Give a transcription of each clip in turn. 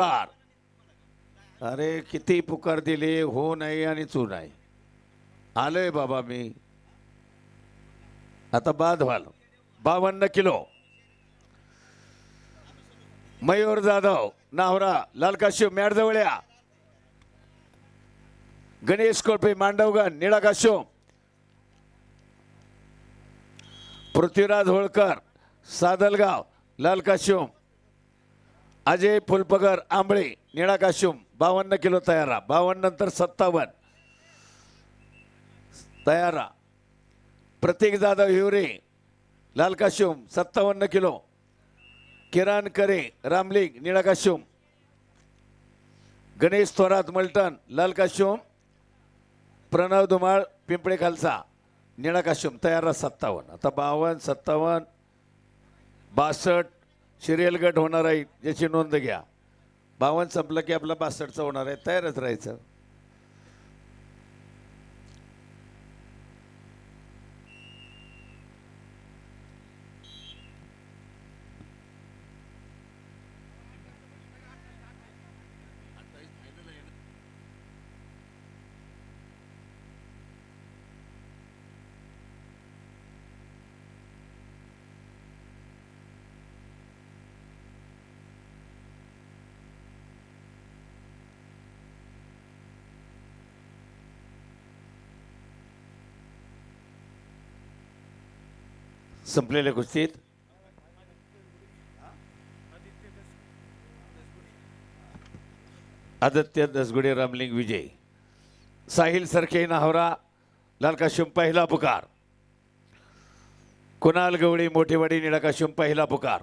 पुकार अरे किती पुकार दिले हो नाही आणि चू नाही. आलोय बाबा मी. आता बाद व्हाल. बावन्न किलो. मयूर जाधव नावरा लालकाशिव मॅडजवळ्या गणेश कोळपे मांडवगण निळा पृथ्वीराज होळकर सादलगाव लालकाशिव. अजय फुलपगर आंबळे निळा काश्युम बावन्न किलो तयारा बावन्न नंतर सत्तावन्न. तयारा. प्रतीक जाधव हिवरे लाल काश्युम सत्तावन्न किलो. किरण करे रामलिंग निळा काश्युम गणेश थोरात मलटण लाल काश्युम प्रणव धुमाळ पिंपळे खालसा निळा काश्युम तयारा सत्तावन्न. आता बावन्न सत्तावन्न. बासष्ट. सिरियल गट होणार आहे याची नोंद घ्या. बावन्न संपलं की आपला बासष्टचा होणार आहे तयारच राहायचं. संपलेल्या कुस्तीत आदित्य दसगुडे रामलिंग विजय. साहिल सरखे नाहवरा लाल पहिला पुकार. कुणाल गवळी मोठेवाडी निळा काश्यप पहिला पुकार.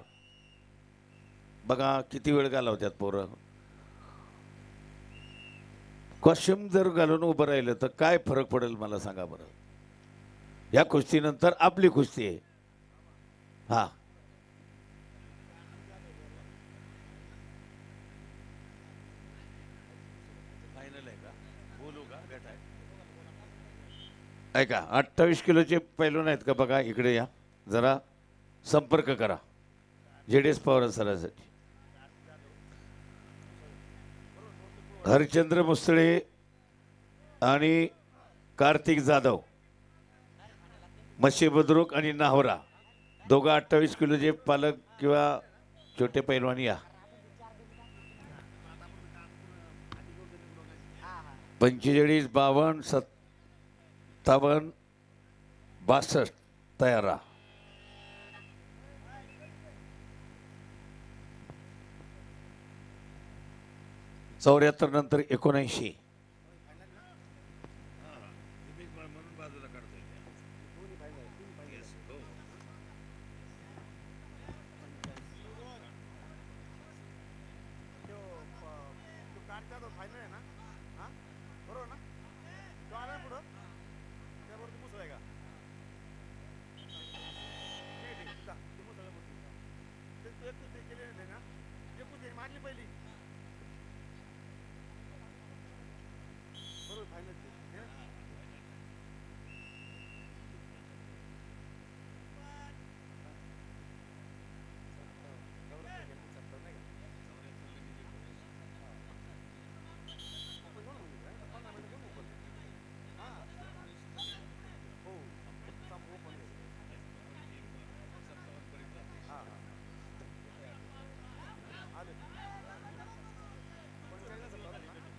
बघा किती वेळ घालवत्यात पोरं. कॉस्ट्युम जर घालून उभं राहिलं तर काय फरक पडेल मला सांगा बरं. या कुस्तीनंतर आपली कुस्ती आहे. हा. ऐका अठ्ठावीस किलोचे पैलून आहेत का बघा इकडे या. जरा संपर्क करा. जे डी एस पवार सरासाठी. हरिचंद्र मुसळे आणि कार्तिक जाधव. मशी बुद्रुक आणि नाहवरा. दोघं अठ्ठावीस किलोचे पालक किंवा छोटे पैलवान या. पंचेचाळीस बावन्न सत्तावन्न बासष्ट तयारा चौऱ्याहत्तर नंतर एकोणऐंशी. मारली पहिली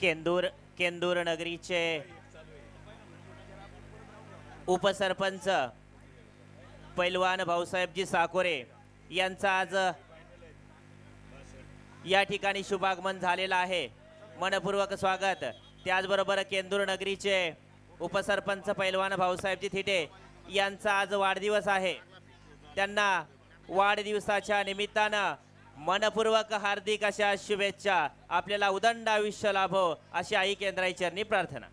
केंदूर केंदूर नगरीचे उपसरपंच पैलवान भाऊसाहेबजी साकोरे यांचा आज या ठिकाणी शुभागमन झालेलं आहे. मनपूर्वक स्वागत. त्याचबरोबर केंदूर नगरीचे उपसरपंच पैलवान भाऊसाहेबजी थिटे यांचा आज वाढदिवस आहे. त्यांना वाढदिवसाच्या निमित्तानं मनपूर्वक हार्दिक अशा शुभेच्छा. आपल्याला उदंड आयुष्य लाभो अशी आई केंद्राई चरणी प्रार्थना.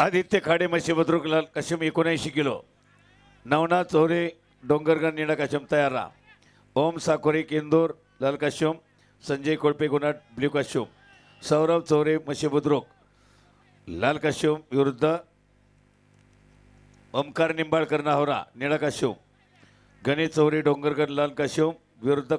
आदित्य खाडे म्हशी बुद्रुक लाल एकोणऐंशी किलो. नवनाथ चौरे डोंगरगड निडा काश्यम तयार राहा. ओम साकोरे केंदूर लाल काश्यम संजय कोळपे गुनाट ब्ल्यू काश्यम सौरभ चौरे म्हशी बुद्रुक. लाल काश्यम विरुद्ध ओमकार निंबाळकर नाहोरा निळा काश्यम गणेश चौरे डोंगरगड लाल काश्यम विरुद्ध